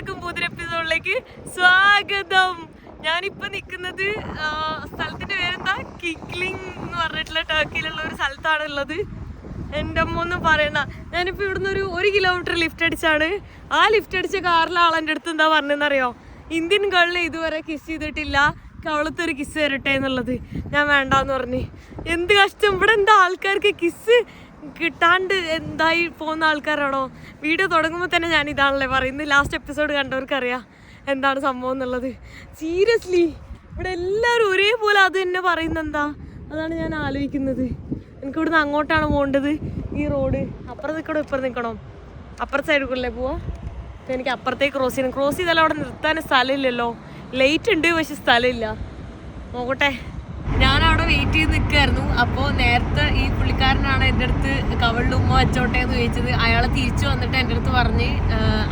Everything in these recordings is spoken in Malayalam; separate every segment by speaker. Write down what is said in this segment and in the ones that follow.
Speaker 1: എല്ലാവർക്കും പുതിയ എപ്പിസോഡിലേക്ക് സ്വാഗതം. ഞാനിപ്പോ നിൽക്കുന്നത് സ്ഥലത്തിന്റെ പേരെന്താ? കിക്ലിംഗ് എന്ന് പറഞ്ഞിട്ടുള്ള ടർക്കിയിലുള്ള ഒരു സ്ഥലത്താണ് ഉള്ളത് എന്റെ അമ്മ ഒന്നും പറയണ്ട. ഞാനിപ്പോ ഇവിടുന്ന് ഒരു ഒരു കിലോമീറ്റർ ലിഫ്റ്റ് അടിച്ചാണ്. ആ ലിഫ്റ്റ് അടിച്ച കാറിലെ ആളെന്റെ അടുത്ത് എന്താ പറഞ്ഞതെന്നറിയോ? ഇന്ത്യൻ ഗേളിൽ ഇതുവരെ കിസ് ചെയ്തിട്ടില്ല. കവളത്ത് ഒരു കിസ് തരട്ടെ എന്നുള്ളത് ഞാൻ വേണ്ടാന്ന് പറഞ്ഞു. എന്ത് കഷ്ടം? ഇവിടെ എന്താ ആൾക്കാർക്ക് കിസ് കിട്ടാണ്ട് എന്തായി പോകുന്ന ആൾക്കാരാണോ? വീഡിയോ തുടങ്ങുമ്പോൾ തന്നെ ഞാൻ ഇതാണല്ലേ പറയുന്നത് ലാസ്റ്റ് എപ്പിസോഡ് കണ്ടവർക്കറിയാം എന്താണ് സംഭവം എന്നുള്ളത്. സീരിയസ്ലി ഇവിടെ എല്ലാവരും ഒരേപോലെ അത് തന്നെ പറയുന്നത് എന്താ? അതാണ് ഞാൻ ആലോചിക്കുന്നത്. എനിക്ക് ഇവിടുന്ന് അങ്ങോട്ടാണ് പോകേണ്ടത് ഈ റോഡ് അപ്പുറത്ത് നിൽക്കണോ ഇപ്പുറത്ത് നിൽക്കണോ? അപ്പുറത്തെ കൂടെ പോവാ? അപ്പം എനിക്ക് അപ്പുറത്തേക്ക് ക്രോസ് ചെയ്യണം. ക്രോസ് ചെയ്താലും അവിടെ നിർത്താൻ സ്ഥലമില്ലല്ലോ. ലൈറ്റ് ഉണ്ട് പക്ഷെ സ്ഥലമില്ല. നോക്കട്ടെ. വെയിറ്റ് ചെയ്ത് നിൽക്കായിരുന്നു അപ്പോൾ നേരത്തെ ഈ പുള്ളിക്കാരനാണ് എന്റെ അടുത്ത് കവളിൽ ഉമ്മ വെച്ചോട്ടെ എന്ന് ചോദിച്ചത്. അയാളെ തിരിച്ചു വന്നിട്ട് എന്റെ അടുത്ത് പറഞ്ഞ്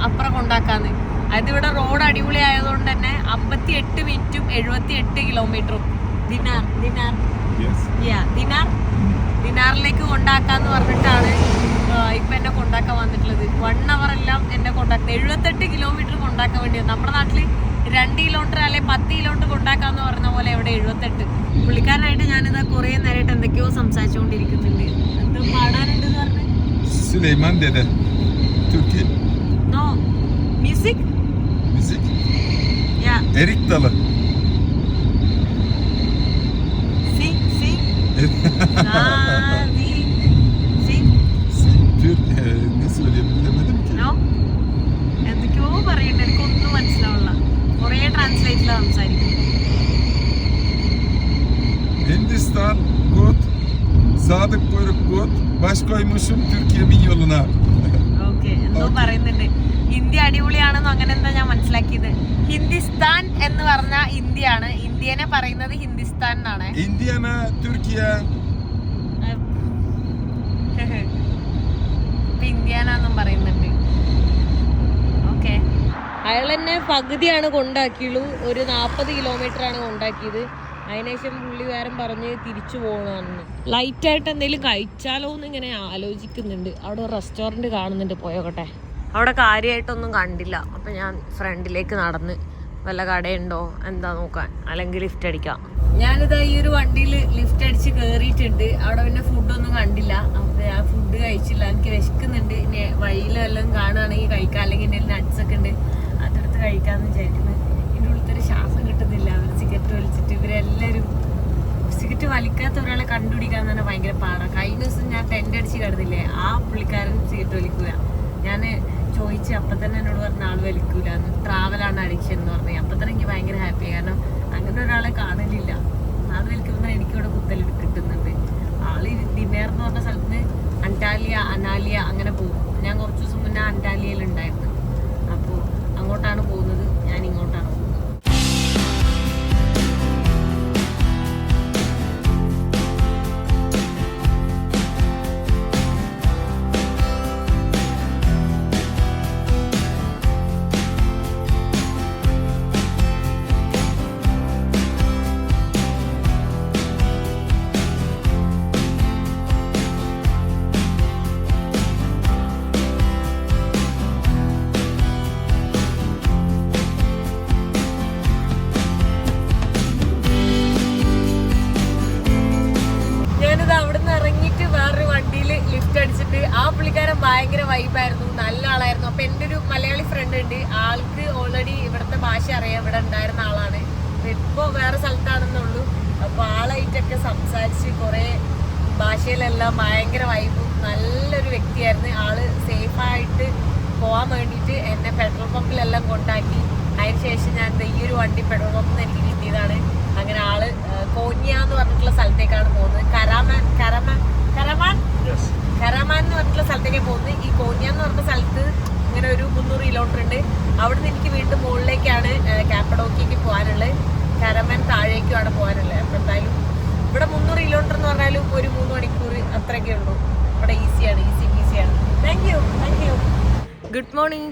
Speaker 1: അപ്പുറ കൊണ്ടാക്കാന്ന്. അതായത് ഇവിടെ റോഡ് അടിപൊളി ആയതുകൊണ്ട് തന്നെ അമ്പത്തി എട്ട് മിനിറ്റും എഴുപത്തി എട്ട് കിലോമീറ്ററും ദിനാർ ദിനാർ. ദിനാർ. ദിനാറിലേക്ക് കൊണ്ടാക്കാന്ന് പറഞ്ഞിട്ടാണ് ഇപ്പൊ എന്നെ കൊണ്ടാക്കാൻ വന്നിട്ടുള്ളത്. വൺ അവർ എല്ലാം എന്നെ കൊണ്ടാക്കുന്നത് എഴുപത്തെട്ട് കിലോമീറ്റർ കൊണ്ടാക്കാൻ വേണ്ടി. നമ്മുടെ നാട്ടിൽ രണ്ട് കിലോമീറ്റർ അല്ലെ പത്ത് കിലോമീറ്റർ കൊണ്ടാക്കാന്ന് പറഞ്ഞ പോലെ ഇവിടെ എഴുപത്തെട്ട്. പുള്ളിക്കാരനായിട്ട് ഞാനിതാ കുറേ നേരമായിട്ട് എന്തൊക്കെയോ സംസാരിച്ചുകൊണ്ടിരിക്കുന്നുണ്ട്. എന്ത് പാടാനുണ്ട് പറഞ്ഞു.
Speaker 2: Türkiye müzik. Erik dalı. Koymuşum Türkiye'min yoluna.
Speaker 1: Okay എന്തോ പറയുന്നുണ്ട്. ഇന്ത്യ അടിപൊളിയാണെന്നോ അങ്ങനെ എന്താ ഞാൻ മനസ്സിലാക്കിയത്. ഹിന്ദിസ്ഥാൻ എന്ന് പറഞ്ഞ ഇന്ത്യയാണ്. ഇന്ത്യനെ പറയുന്നത് ഹിന്ദിസ്ഥാൻ എന്നാണ്.
Speaker 2: Indiana, Türkiye.
Speaker 1: ഇപ്പൊ ഇന്ത്യാനാന്നും പറയുന്നുണ്ട്. ഓക്കെ അയാൾ എന്നെ പകുതിയാണ് കൊണ്ടാക്കിയുള്ളൂ. ഒരു നാൽപ്പത് കിലോമീറ്റർ ആണ് കൊണ്ടാക്കിയത്. അതിനുശേഷം പുള്ളിക്കാരൻ പറഞ്ഞ് തിരിച്ചു പോകണമെന്ന് ലൈറ്റായിട്ട് എന്തെങ്കിലും കഴിച്ചാലോ എന്ന് ഇങ്ങനെ ആലോചിക്കുന്നുണ്ട്. അവിടെ റെസ്റ്റോറന്റ് കാണുന്നുണ്ട്. പോയോട്ടെ അവിടെ കാര്യമായിട്ടൊന്നും കണ്ടില്ല. അപ്പം ഞാൻ ഫ്രണ്ടിലേക്ക് നടന്ന് വല്ല കടയുണ്ടോ? എന്താ നോക്കാൻ? അല്ലെങ്കിൽ ലിഫ്റ്റ് അടിക്കാം. ഞാനിതാ ഈ ഒരു വണ്ടിയിൽ ലിഫ്റ്റ് അടിച്ച് കയറിയിട്ടുണ്ട് അവിടെ പിന്നെ ഫുഡൊന്നും കണ്ടില്ല. അപ്പൊ ഞാൻ ഫുഡ് കഴിച്ചില്ല. എനിക്ക് വിശക്കുന്നുണ്ട്. ഇനി വഴിയിലെല്ലാം കാണുകയാണെങ്കിൽ കഴിക്കാം. അല്ലെങ്കിൽ എന്റെ നട്ട്സൊക്കെ ഉണ്ട്. അതെടുത്ത് കഴിക്കാമെന്ന് വിചാരിക്കുന്നത് എന്റെ ഉള്ളിൽ ശ്വാസം കിട്ടുന്നില്ല. സിഗരറ്റ് വലിച്ചിട്ട് ഇവരെല്ലാവരും സിഗരറ്റ് വലിക്കാത്ത ഒരാളെ കണ്ടുപിടിക്കാൻ തന്നെ ഭയങ്കര പാടാണ് കഴിഞ്ഞ ദിവസം ഞാൻ ടെന്റ് അടിച്ച് കിടന്നില്ലേ ആ പുള്ളിക്കാരൻ സിഗരറ്റ് വലിക്കുക ഞാൻ ചോദിച്ച് അപ്പം തന്നെ എന്നോട് പറഞ്ഞ ആൾ വലിക്കൂല. ട്രാവലാണ് അഡിക്ഷൻ എന്ന് പറഞ്ഞു. അപ്പം തന്നെ എനിക്ക് ഭയങ്കര ഹാപ്പി കാരണം അങ്ങനെ ഒരാളെ കാണലില്ല. ആൾ വലിക്കുമ്പോൾ എനിക്കിവിടെ കുത്തൽ കിട്ടുന്നുണ്ട്. ആൾ ദിനേർ എന്ന് പറഞ്ഞ സ്ഥലത്ത് അന്റാലിയ അനാലിയ അങ്ങനെ പോകും. ഇവിടുത്തെ ഭാഷ അറിയാം ഇവിടെ ഉണ്ടായിരുന്ന ആളാണ്. ഇപ്പോൾ വേറെ സ്ഥലത്താണെന്നുള്ളൂ. അപ്പോൾ ആളായിട്ടൊക്കെ സംസാരിച്ച് കുറേ ഭാഷയിലെല്ലാം ഭയങ്കര വൈബും നല്ലൊരു വ്യക്തിയായിരുന്നു. ആൾ സേഫായിട്ട് പോകാൻ വേണ്ടിയിട്ട് എന്നെ പെട്രോൾ പമ്പിലെല്ലാം കൊണ്ടാക്കി. അതിന് ശേഷം ഞാൻ ഈ ഒരു വണ്ടി പെട്രോൾ പമ്പിൽ നിന്ന് എനിക്ക് കിട്ടിയതാണ്. അങ്ങനെ ആൾ കോന്യ എന്ന് പറഞ്ഞിട്ടുള്ള സ്ഥലത്തേക്കാണ് പോകുന്നത്. കരാമാൻ കരമാൻ? കരമാൻ കരമാൻ എന്ന് പറഞ്ഞിട്ടുള്ള സ്ഥലത്തേക്കാണ് പോകുന്നത്. ഈ കോന്യ എന്ന് പറഞ്ഞ സ്ഥലത്ത് ഇങ്ങനെ ഒരു മുന്നൂറ് കിലോമീറ്റർ ഉണ്ട്. അവിടെ നിന്ന് എനിക്ക് വീണ്ടും മുകളിലേക്കാണ് കാപ്പഡോക്കിക്ക് പോകാനുള്ളത്. കരമാൻ താഴേക്കുമാണ് പോകാനുള്ളത്. അപ്പം എന്തായാലും ഇവിടെ മുന്നൂറ് കിലോമീറ്റർ എന്ന് പറഞ്ഞാലും ഒരു മൂന്ന് മണിക്കൂർ അത്രയൊക്കെ ഉള്ളൂ. ഇവിടെ ഈസിയാണ് ഈസി ഈസിയാണ് thank you thank you good morning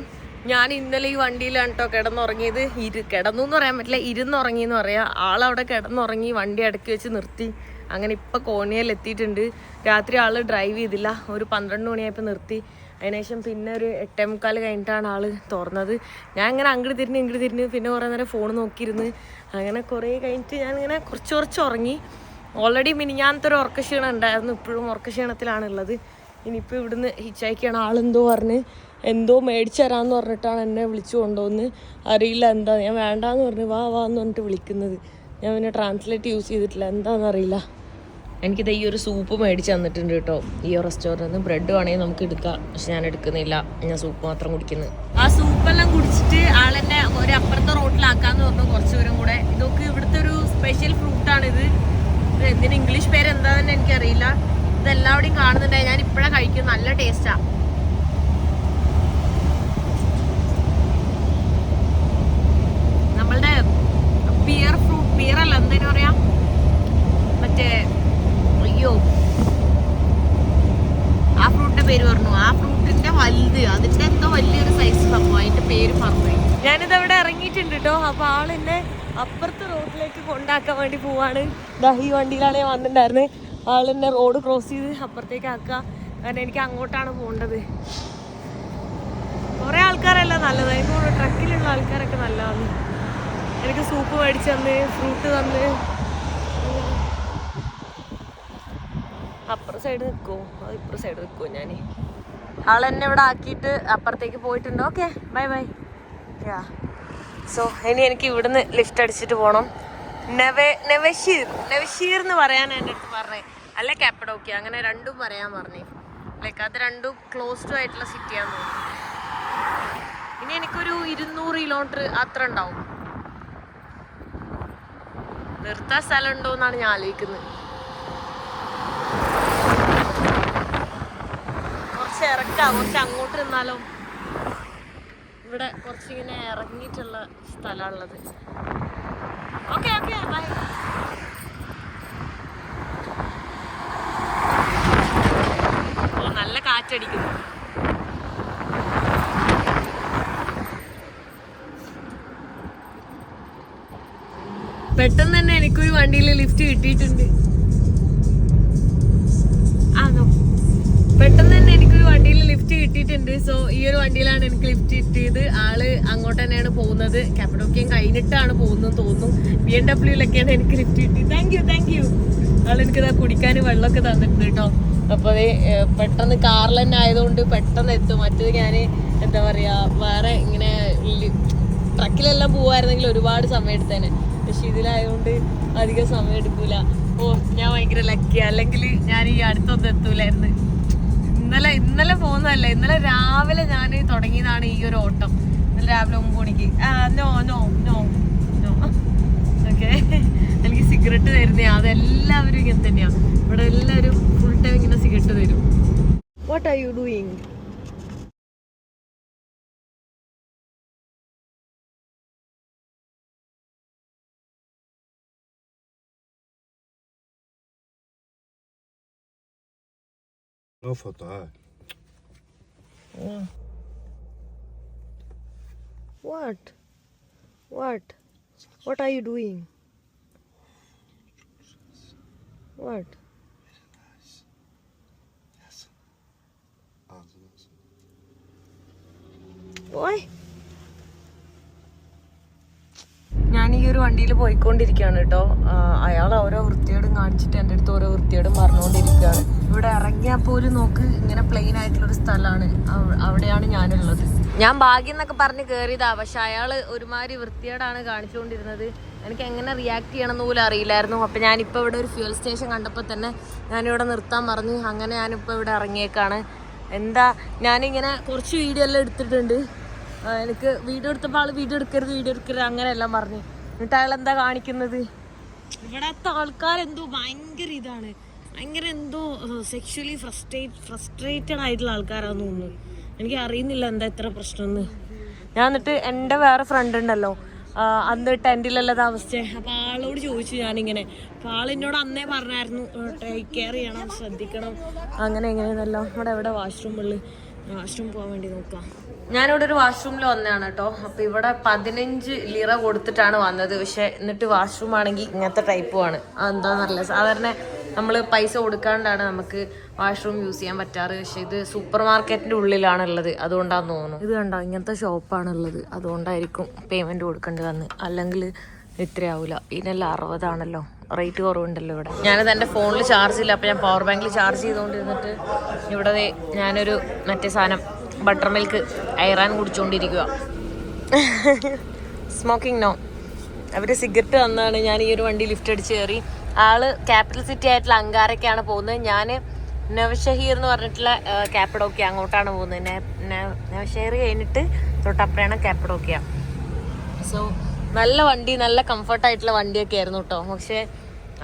Speaker 1: ഞാൻ ഇന്നലെ ഈ വണ്ടിയിലാണ് കേട്ടോ കിടന്നുറങ്ങിയത്. ഇരു കിടന്നു എന്ന് പറയാൻ പറ്റില്ല. ഇരുന്നുറങ്ങി എന്ന് പറയാം. ആളവിടെ കിടന്നുറങ്ങി വണ്ടി അടക്കി വെച്ച് നിർത്തി. അങ്ങനെ ഇപ്പം കോണിയയിൽ എത്തിയിട്ടുണ്ട്. രാത്രി ആൾ ഡ്രൈവ് ചെയ്തില്ല. ഒരു പന്ത്രണ്ട് മണിയായപ്പോൾ നിർത്തി. അതിനുശേഷം പിന്നെ ഒരു എട്ടേ മുക്കാൽ കഴിഞ്ഞിട്ടാണ് ആൾ തുറന്നത്. ഞാൻ ഇങ്ങനെ അങ്ങോട്ട് തിരിഞ്ഞ് ഇങ്ങോട്ട് തിരിഞ്ഞ് പിന്നെ കുറേ നേരം ഫോൺ നോക്കിയിരുന്ന്. അങ്ങനെ കുറേ കഴിഞ്ഞിട്ട് ഞാൻ ഇങ്ങനെ കുറച്ച് കുറച്ച് ഉറങ്ങി. ഓൾറെഡി മിനിഞ്ഞാനത്തെ ഒരു ഉറക്കക്ഷീണം ഉണ്ടായിരുന്നു. ഇപ്പോഴും ഉറക്കക്ഷീണത്തിലാണുള്ളത് ഇനിയിപ്പോൾ ഇവിടുന്ന് ഹിച്ചാക്കിയാണ് ആളെന്തോ പറഞ്ഞ് എന്തോ മേടിച്ചു തരാമെന്ന് പറഞ്ഞിട്ടാണ് എന്നെ വിളിച്ചു കൊണ്ടുവന്ന്. അറിയില്ല എന്താ? ഞാൻ വേണ്ടാന്ന് പറഞ്ഞ് വാ വാ എന്ന് പറഞ്ഞിട്ട് വിളിക്കുന്നത്. ഞാൻ പിന്നെ ട്രാൻസ്ലേറ്റ് യൂസ് ചെയ്തിട്ടില്ല. എന്താണെന്ന് അറിയില്ല. എനിക്കിത് ഈ ഒരു സൂപ്പ് മേടിച്ച് തന്നിട്ടുണ്ട് കേട്ടോ. ഈ റെസ്റ്റോറന്റിൽ നിന്ന് ബ്രെഡ് വേണമെങ്കിൽ നമുക്ക് എടുക്കാം. പക്ഷെ ഞാൻ എടുക്കുന്നില്ല. ഞാൻ സൂപ്പ് മാത്രം കുടിക്കുന്നത് ആ സൂപ്പെല്ലാം കുടിച്ചിട്ട് ആളെന്നെ ഒരു അപ്പുറത്തെ റോട്ടിലാക്കാന്ന് പറഞ്ഞു കുറച്ച് ദൂരം കൂടെ. ഇതൊക്കെ ഇവിടുത്തെ ഒരു സ്പെഷ്യൽ ഫ്രൂട്ടാണിത് ഇത്. എന്തിന് ഇംഗ്ലീഷ് പേര് എന്താണെന്ന് എനിക്കറിയില്ല. ഇതെല്ലാവിടെയും കാണുന്നുണ്ടായി ഞാൻ ഇപ്പോഴാണ് കഴിക്കുന്നത്. നല്ല ടേസ്റ്റാ നമ്മളുടെ പിയർ ഫ്രൂട്ട് പിയർ അല്ല എന്തിനു പറയാ? മറ്റേ അയ്യോ. ആ ഫ്രൂട്ടിന്റെ പേര് പറഞ്ഞു. ആ ഫ്രൂട്ടിന്റെ വലുത്. അതിന്റെ എന്തോ വലിയൊരു സൈസ് സംഭവം അതിന്റെ പേര് പറഞ്ഞു. ഞാനിത് അവിടെ ഇറങ്ങിയിട്ടുണ്ട് കേട്ടോ അപ്പൊ ആളെന്നെ അപ്പുറത്തെ റോഡിലേക്ക് കൊണ്ടാക്കാൻ വേണ്ടി പോവാണ്. ഈ വണ്ടിയിലാണ് ഞാൻ വന്നിട്ടുണ്ടായിരുന്നത് ആളെന്നെ റോഡ് ക്രോസ് ചെയ്ത് അപ്പുറത്തേക്ക് ആക്കുക. കാരണം എനിക്ക് അങ്ങോട്ടാണ് പോകേണ്ടത്. കുറെ ആൾക്കാരല്ല നല്ലത്. അതിന്റെ ട്രക്കിലുള്ള ആൾക്കാരൊക്കെ നല്ലതാണ്. എനിക്ക് സൂപ്പ് മേടിച്ച് തന്ന് ഫ്രൂട്ട് തന്ന്. സൈഡ് നിൽക്കുമോ അത് ഇപ്പുറ സൈഡ് നിൽക്കുമോ ഞാൻ ആളെന്നെ ഇവിടെ ആക്കിയിട്ട് അപ്പുറത്തേക്ക് പോയിട്ടുണ്ട്. Okay bye bye. Yeah so ഇനി എനിക്ക് ഇവിടുന്ന് ലിഫ്റ്റ് അടിച്ചിട്ട് പോകണം നെവെ നെവഷീർ നെവഷീർ എന്ന് പറയാൻ എന്റെ അടുത്ത് പറഞ്ഞേ. അല്ല കാപ്പഡോക്കി അങ്ങനെ രണ്ടും പറയാൻ പറഞ്ഞു. ലൈക്ക് അത് രണ്ടും ക്ലോസ്ഡ് ആയിട്ടുള്ള സിറ്റിയാന്ന് തോന്നുന്നു. ഇനി എനിക്കൊരു ഇരുന്നൂറ് കിലോമീറ്റർ അത്ര ഉണ്ടാവും. നിർത്താൻ സ്ഥലം ഉണ്ടോ എന്നാണ് ഞാൻ ആലോചിക്കുന്നത്. കുറച്ച് ഇറക്കാം. കുറച്ച് അങ്ങോട്ട് നിന്നാലോ. ഇവിടെ കുറച്ചിങ്ങനെ ഇറങ്ങിയിട്ടുള്ള സ്ഥലമാണുള്ളത്. ഓക്കെ ഓക്കെ ബൈ ഓ നല്ല കാറ്റടിക്കുന്നു. പെട്ടെന്ന് തന്നെ എനിക്കൊരു വണ്ടിയിൽ ലിഫ്റ്റ് കിട്ടിയിട്ടുണ്ട്. ആണോ പെട്ടെന്ന് തന്നെ വണ്ടിയിൽ ലിഫ്റ്റ് കിട്ടിയിട്ടുണ്ട്. സോ ഈ ഒരു വണ്ടിയിലാണ് എനിക്ക് ലിഫ്റ്റ് കിട്ടിയത്. ആൾ അങ്ങോട്ട് തന്നെയാണ് പോകുന്നത്. കാപ്പഡോക്കിയം കഴിഞ്ഞിട്ടാണ് പോകുന്നത് തോന്നുന്നു. ബി എം ഡബ്ല്യൂലൊക്കെയാണ് എനിക്ക് ലിഫ്റ്റ് കിട്ടിയത്. താങ്ക് യു താങ്ക് യു ആൾ എനിക്ക് കുടിക്കാൻ വെള്ളമൊക്കെ തന്നിട്ടുണ്ട് കേട്ടോ. അപ്പോൾ അത് പെട്ടെന്ന് കാറിൽ തന്നെ ആയതുകൊണ്ട് പെട്ടെന്ന് എത്തും. മറ്റത് ഞാൻ എന്താ പറയാ വേറെ ഇങ്ങനെ ട്രക്കിലെല്ലാം പോവായിരുന്നെങ്കിൽ ഒരുപാട് സമയം എടുത്തേനെ. പക്ഷെ ഇതിലായതുകൊണ്ട് അധികം സമയം എടുക്കൂല. ഓ ഞാൻ ഭയങ്കര ലക്കി അല്ലെങ്കിൽ ഞാൻ ഈ അടുത്തൊന്നും എത്തൂലായിരുന്നു. ഇന്നലെ ഇന്നലെ പോകുന്നതല്ല. ഇന്നലെ രാവിലെ ഞാൻ തുടങ്ങിയതാണ് ഈ ഒരു ഓട്ടം. ഇന്നലെ രാവിലെ ഒമ്പത് മണിക്ക്. No no no no okay എനിക്ക് സിഗരറ്റ് തരുന്നേ. അതെല്ലാവരും ഇങ്ങനെ തന്നെയാണ് ഇവിടെ എല്ലാവരും ഫുൾ ടൈം ഇങ്ങനെ സിഗരറ്റ് തരും. What are you doing
Speaker 2: Kafada. Yeah.
Speaker 1: What? What? What are you doing? What? ഞാൻ ഈ ഒരു വണ്ടിയിൽ പോയിക്കൊണ്ടിരിക്കുകയാണ് കേട്ടോ അയാൾ ഓരോ വൃത്തിയോടും കാണിച്ചിട്ട് എന്റെ അടുത്ത് ഓരോ വൃത്തിയോടും പറഞ്ഞുകൊണ്ടിരിക്കുകയാണ് ഇവിടെ ഇറങ്ങിയാൽ പോലും നോക്ക് ഇങ്ങനെ പ്ലെയിൻ ആയിട്ടുള്ളൊരു സ്ഥലമാണ്. അവിടെയാണ് ഞാനുള്ളത്. ഞാൻ ഭാഗ്യം എന്നൊക്കെ പറഞ്ഞ് കയറിയതാ പക്ഷെ അയാൾ ഒരുമാതിരി വൃത്തിയോടാണ് കാണിച്ചുകൊണ്ടിരുന്നത്. എനിക്ക് എങ്ങനെ റിയാക്ട് ചെയ്യണമെന്ന് പോലും അറിയില്ലായിരുന്നു. അപ്പം ഞാനിപ്പോൾ ഇവിടെ ഒരു ഫ്യൂൽ സ്റ്റേഷൻ കണ്ടപ്പോൾ തന്നെ ഞാനിവിടെ നിർത്താൻ പറഞ്ഞു. അങ്ങനെ ഞാനിപ്പോൾ ഇവിടെ ഇറങ്ങിയേക്കാണ്. എന്താ ഞാനിങ്ങനെ കുറച്ച് വീഡിയോ എല്ലാം എടുത്തിട്ടുണ്ട്. എനിക്ക് വീഡിയോ എടുത്തപ്പോൾ ആൾ വീഡിയോ എടുക്കരുത് വീഡിയോ എടുക്കരുത് അങ്ങനെയെല്ലാം പറഞ്ഞു. എന്നിട്ട് അയാൾ എന്താ കാണിക്കുന്നത്? ഇവിടത്തെ ആൾക്കാരെന്തോ ഭയങ്കര ഇതാണ്. ഭയങ്കര എന്തോ സെക്ഷലി ഫ്രസ്ട്രേറ്റ് ഫ്രസ്ട്രേറ്റഡ് ആയിട്ടുള്ള ആൾക്കാരാന്ന് തോന്നുന്നു. എനിക്ക് അറിയുന്നില്ല എന്താ ഇത്ര പ്രശ്നമെന്ന് ഞാൻ എന്നിട്ട് എന്റെ വേറെ ഫ്രണ്ട് ഉണ്ടല്ലോ. അന്ന് ടെന്റിലല്ല അവസ്ഥ അപ്പോൾ ആളോട് ചോദിച്ചു ഞാനിങ്ങനെ. അപ്പം ആൾ എന്നോട് അന്നേ പറഞ്ഞായിരുന്നു ടേക്ക് കെയർ ചെയ്യണം ശ്രദ്ധിക്കണം. അങ്ങനെ എങ്ങനെയെന്നല്ലോ നമ്മുടെ എവിടെ വാഷ്റൂമുള്ളു വാഷ്റൂം പോകാൻ വേണ്ടി നോക്കാം. ഞാനിവിടെ ഒരു വാഷ്റൂമിൽ വന്നതാണ് കേട്ടോ അപ്പോൾ ഇവിടെ പതിനഞ്ച് ലിറ കൊടുത്തിട്ടാണ് വന്നത്. പക്ഷേ എന്നിട്ട് വാഷ്റൂം ആണെങ്കിൽ ഇങ്ങനത്തെ ടൈപ്പുമാണ് എന്താണെന്നറിയില്ല സാധാരണ നമ്മൾ പൈസ കൊടുക്കാണ്ടാണ് നമുക്ക് വാഷ്റൂം യൂസ് ചെയ്യാൻ പറ്റാറ്. പക്ഷെ ഇത് സൂപ്പർ മാർക്കറ്റിന്റെ ഉള്ളിലാണ് ഉള്ളത് അതുകൊണ്ടാന്ന് തോന്നുന്നു. ഇത് കണ്ടോ? ഇങ്ങനത്തെ ഷോപ്പാണ് ഉള്ളത് അതുകൊണ്ടായിരിക്കും പേയ്മെന്റ് കൊടുക്കേണ്ടി വന്ന് അല്ലെങ്കിൽ ഇത്രയാവൂല. ഇതിനെല്ലാം അറുപതാണല്ലോ. റേറ്റ് കുറവുണ്ടല്ലോ ഇവിടെ. ഞാനത് എന്റെ ഫോണിൽ ചാർജ് ഇല്ല. അപ്പോൾ ഞാൻ പവർ ബാങ്കിൽ ചാർജ് ചെയ്തുകൊണ്ടിരുന്നിട്ട് ഇവിടെ ഞാനൊരു മറ്റേ സാധനം ബട്ടർ മിൽക്ക് അയറാൻ കുടിച്ചുകൊണ്ടിരിക്കുക സ്മോക്കിംഗ് നോ അവർ സിഗരറ്റ് തന്നാണ്. ഞാൻ ഈ ഒരു വണ്ടി ലിഫ്റ്റ് അടിച്ച് കയറി ആൾ ക്യാപിറ്റൽ സിറ്റി ആയിട്ടുള്ള അങ്കാരൊക്കെയാണ് പോകുന്നത്. ഞാൻ നവഷഹീർ എന്ന് പറഞ്ഞിട്ടുള്ള ക്യാപ്പിഡോക്കിയ അങ്ങോട്ടാണ് പോകുന്നത്. നവഷഹീർ കഴിഞ്ഞിട്ട് തൊട്ടപ്പുറയാണ് ക്യാപ്പിഡോക്കിയ സോ നല്ല വണ്ടി നല്ല കംഫർട്ടായിട്ടുള്ള വണ്ടിയൊക്കെ ആയിരുന്നു കേട്ടോ പക്ഷെ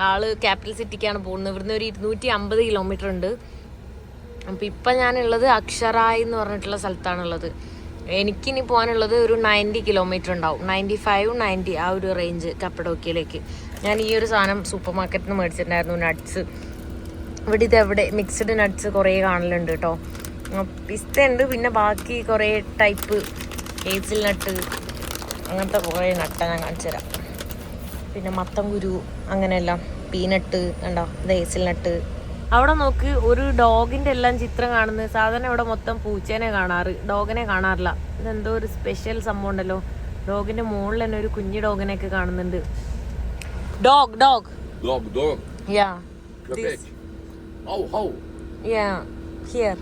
Speaker 1: ആൾ ക്യാപിറ്റൽ സിറ്റിക്കാണ് പോകുന്നത്. ഇവിടുന്ന് ഒരു ഇരുന്നൂറ്റി അമ്പത് കിലോമീറ്റർ ഉണ്ട്. അപ്പം ഇപ്പം ഞാനുള്ളത് അക്ഷറായ് എന്ന് പറഞ്ഞിട്ടുള്ള സ്ഥലത്താണുള്ളത്. എനിക്കിനി പോകാനുള്ളത് ഒരു നയന്റി കിലോമീറ്റർ ഉണ്ടാവും. നയന്റി ഫൈവ് നയന്റി ആ ഒരു റേഞ്ച് കപ്പഡോക്കിയിലേക്ക് ഞാൻ ഈ ഒരു സാധനം സൂപ്പർ മാർക്കറ്റിൽ നിന്ന് മേടിച്ചിട്ടുണ്ടായിരുന്നു നട്ട്സ് ഇവിടെ ഇതെവിടെ മിക്സ്ഡ് നട്ട്സ് കുറേ കാണലുണ്ട് കേട്ടോ പിസ്ത ഉണ്ട് പിന്നെ ബാക്കി കുറേ ടൈപ്പ് ഹേസിൽ നട്ട് അങ്ങനത്തെ കുറേ നട്ട ഞാൻ കാണിച്ചു തരാം. പിന്നെ മത്തം കുരു അങ്ങനെയെല്ലാം. പീനട്ട് കണ്ടോ? ഇത് ഹേസിൽ നട്ട് അവിടെ നോക്ക് ഒരു ഡോഗിന്റെ എല്ലാം ചിത്രം കാണുന്നത്. സാധാരണ ഇവിടെ മൊത്തം പൂച്ചേനെ കാണാറ് ഡോഗിനെ കാണാറില്ല. ഇതെന്തോ ഒരു സ്പെഷ്യൽ സംഭവം ഉണ്ടല്ലോ. ഡോഗിന്റെ മുകളിൽ തന്നെ ഒരു കുഞ്ഞു ഡോഗിനെയൊക്കെ കാണുന്നുണ്ട്. Dog dog.
Speaker 2: Dog, dog.
Speaker 1: Yeah.
Speaker 2: Köpek. Au, au.
Speaker 1: Yeah. Here.